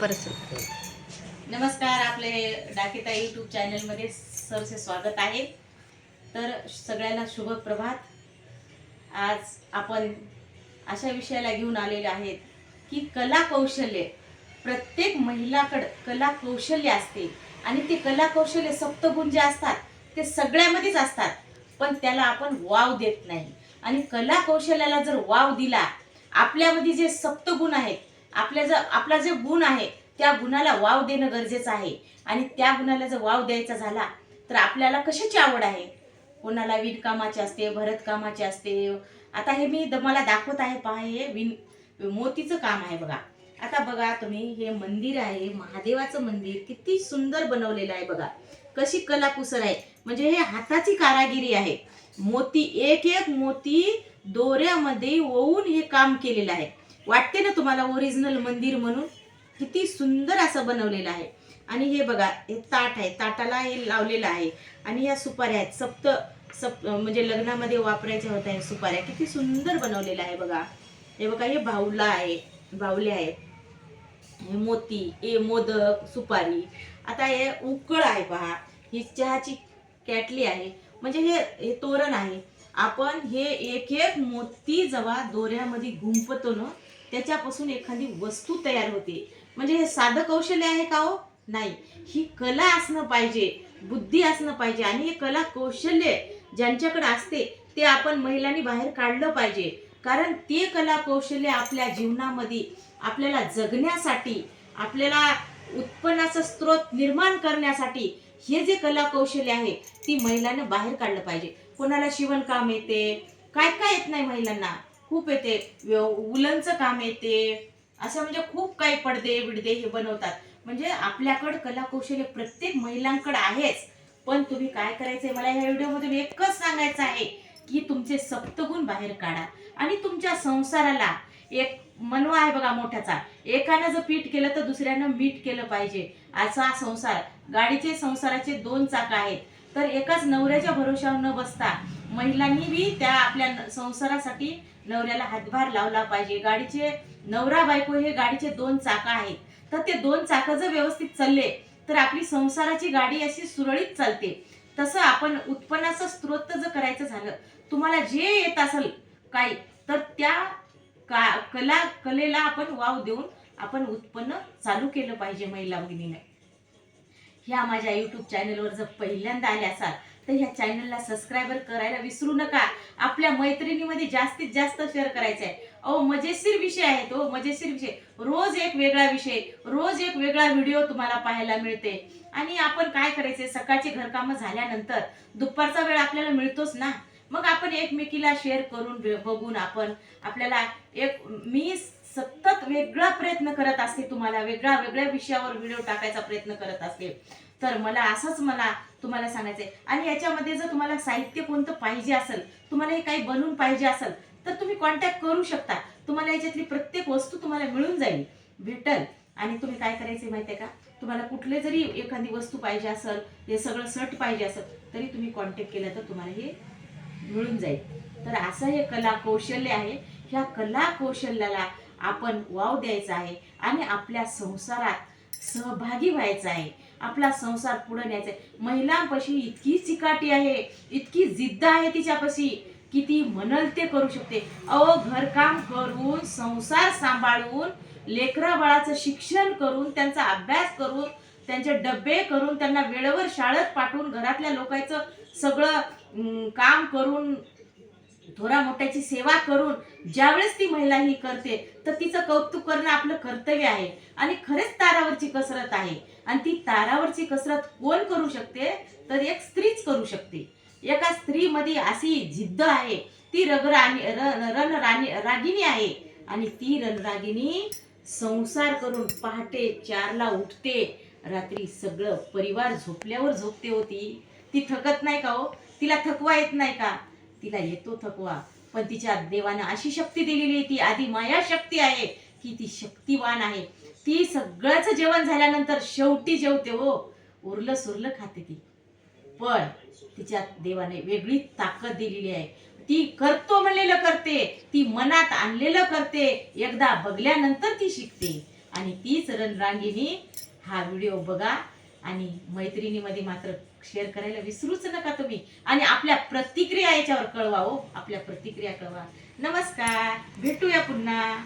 Person. नमस्कार आपले डाकेता YouTube चॅनलमध्ये सरसे स्वागत आहे. तर सगळ्यांना शुभ प्रभात. आज आपण अशा विषयाला घेऊन आलेले आहेत की कला कौशल्य प्रत्येक महिलाकडं कला कौशल्य असते आणि ते कला कौशल्य सप्तगुण जे असतात ते सगळ्यामध्येच असतात. पण त्याला आपण वाव देत नाही. आणि कला कौशल्याला जर वाव दिला आपल्यामध्ये जे सप्तगुण आहेत आपल्या जर आपला जे गुण आहे त्या गुणाला वाव देणं गरजेचं आहे. आणि त्या गुणाला जर वाव द्यायचा झाला तर आपल्याला कशाची आवड आहे? कोणाला विणकामाची असते भरतकामाची असते. आता हे मी द- मला दाखवत आहे पहा हे विण मोतीचं काम आहे बघा. आता बघा तुम्ही हे मंदिर आहे महादेवाचं मंदिर किती सुंदर बनवलेलं आहे बघा. कशी कलाकुसर आहे. म्हणजे हे हाताची कारागिरी आहे. मोती एक एक मोती दोऱ्यामध्ये ओवून हे काम केलेलं आहे. वाटते ना तुम्हाला ओरिजिनल मंदिर म्हणून? किती सुंदर असं बनवलेलं आहे. आणि हे बघा हे ताट आहे. ताटाला हे लावलेलं आहे. आणि या सुपाऱ्या आहेत. सप्त सप म्हणजे लग्नामध्ये वापरायच्या होत्या सुपाऱ्या. किती सुंदर बनवलेलं आहे बघा. हे बघा हे बाहुला आहे. बाहुले आहेत. हे मोती हे मोदक सुपारी. आता हे उकळ आहे पहा. ही चहाची कॅटली आहे. म्हणजे हे हे तोरण आहे. आपण हे एक एक मोती जेव्हा दोऱ्यामध्ये गुंपतो ना त्याच्यापासून एखादी वस्तू तयार होते. म्हणजे हे साधं कौशल्य आहे का हो? नाही. ही कला असणं पाहिजे बुद्धी असणं पाहिजे आणि हे कला कौशल्य ज्यांच्याकडे असते ते आपण महिलांनी बाहेर काढलं पाहिजे. कारण ते कला कौशल्य आपल्या जीवनामध्ये आपल्याला जगण्यासाठी आपल्याला उत्पन्नाचा स्रोत निर्माण करण्यासाठी हे जे कला कौशल्य आहे ती महिलांना बाहेर काढलं पाहिजे. कोणाला शिवणकाम येते? काय काय येत नाही महिलांना? खूप येते. उलनचं काम येते. असं म्हणजे खूप काही पडदे बिडदे हे बनवतात. म्हणजे आपल्याकडं कलाकौशल्य प्रत्येक महिलांकडे आहेच. पण तुम्ही काय करायचंय मला ह्या व्हिडिओमधून एकच सांगायचं आहे की तुमचे सप्तगुण बाहेर काढा आणि तुमच्या संसाराला एक मनवा आहे बघा मोठ्याचा. एकानं जर पीठ केलं तर दुसऱ्यानं मीठ केलं पाहिजे. असा संसार. गाडीचे संसाराचे दोन चाक आहेत. तर एकाच नवऱ्याच्या भरोशावर न बसता महिलांनी बी त्या आपल्या संसारासाठी नवऱ्याला हातभार लावला पाहिजे. गाडीचे नवरा बायको हे गाडीचे दोन चाकं आहेत. तर ते दोन चाकं जर व्यवस्थित चालले तर आपली संसाराची गाडी अशी सुरळीत चालते. तसं आपण उत्पन्नाचं स्रोत जर करायचं झालं तुम्हाला जे येत असेल काही तर त्या का कला कलेला आपण वाव देऊन आपण उत्पन्न चालू केलं पाहिजे महिला भगिनीने ह्या माझ्या यूट्यूब चॅनलवर जर पहिल्यांदा आल्या असाल तर ह्या चॅनलला सबस्क्रायबर करायला विसरू नका. आपल्या मैत्रिणीमध्ये जास्तीत जास्त शेअर करायचं आहे अहो मजेशीर विषय आहे तो मजेशीर विषय. रोज एक वेगळा विषय रोज एक वेगळा व्हिडिओ तुम्हाला पाहायला मिळते. आणि आपण काय करायचे सकाळची घरकामं झाल्यानंतर दुपारचा वेळ आपल्याला मिळतोच ना. मग आपण एकमेकीला शेअर करून बघून आपण आपल्याला एक मी सतत वेगळा प्रयत्न करत असते तुम्हाला वेगळा वेगळ्या विषयावर व्हिडिओ टाकायचा प्रयत्न करत असते. तर मला असंच मला तुम्हाला सांगायचंय. आणि याच्यामध्ये जर तुम्हाला साहित्य कोणतं पाहिजे असेल तुम्हाला हे काही बनवून पाहिजे असेल तर तुम्ही कॉन्टॅक्ट करू शकता. तुम्हाला याच्यातली प्रत्येक वस्तू तुम्हाला मिळून जाईल. भेटल. आणि तुम्ही काय करायचे माहितीये का? तुम्हाला कुठले जरी एखादी वस्तू पाहिजे असेल हे सगळं सट पाहिजे असेल तरी तुम्ही कॉन्टॅक्ट केलं तर तुम्हाला हे मिळून जाईल. तर असं हे कला कौशल्य आहे. ह्या कला कौशल्याला आपण वाव द्यायचा आहे आणि आपल्या संसारात सहभागी व्हायचं आहे. आपला संसार पुढे न्यायचा आहे. महिलांपाशी इतकी चिकाटी आहे इतकी जिद्द आहे तिच्यापाशी की ती म्हणल ते करू शकते. अहो घरकाम करून संसार सांभाळून लेकरा बाळाचं शिक्षण करून त्यांचा अभ्यास करून त्यांचे डबे करून त्यांना वेळेवर शाळेत पाठवून घरातल्या लोकांचं सगळं काम करून थोरा मोठ्याची सेवा करून ज्यावेळेस ती महिला ही करते तर तिचं कौतुक करणं आपलं कर्तव्य आहे. आणि खरेच तारावरची कसरत आहे. आणि ती तारावरची कसरत कोण करू शकते? तर एक स्त्रीच करू शकते. एका स्त्रीमध्ये अशी जिद्द आहे ती रगराणी र- रण राणी रागिणी आहे. आणि ती रणरागिणी संसार करून पहाटे चारला उठते. रात्री सगळं परिवार झोपल्यावर झोपते होती ती थकत नाही का हो? तिला थकवा येत नाही का? तिला येतो थकवा पण तिच्या देवानं अशी शक्ती दिलेली आहे ती आधी माया शक्ती आहे. की ती शक्तिवान आहे. ती सगळंच जेवण झाल्यानंतर शेवटी जेवते हो. उरलं सुरलं खाते ती. पण तिच्या देवाने वेगळी ताकद दिलेली आहे. ती करतो म्हणलेलं करते. ती मनात आणलेलं करते. एकदा बघल्यानंतर ती शिकते. आणि तीच रणरांगिणी हा व्हिडिओ बघा. आणि मैत्रिणीमध्ये मात्र शेअर करायला विसरूच नका तुम्ही. आणि आपल्या प्रतिक्रिया याच्यावर कळवा हो. आपल्या प्रतिक्रिया कळवा. नमस्कार. भेटूया पुन्हा.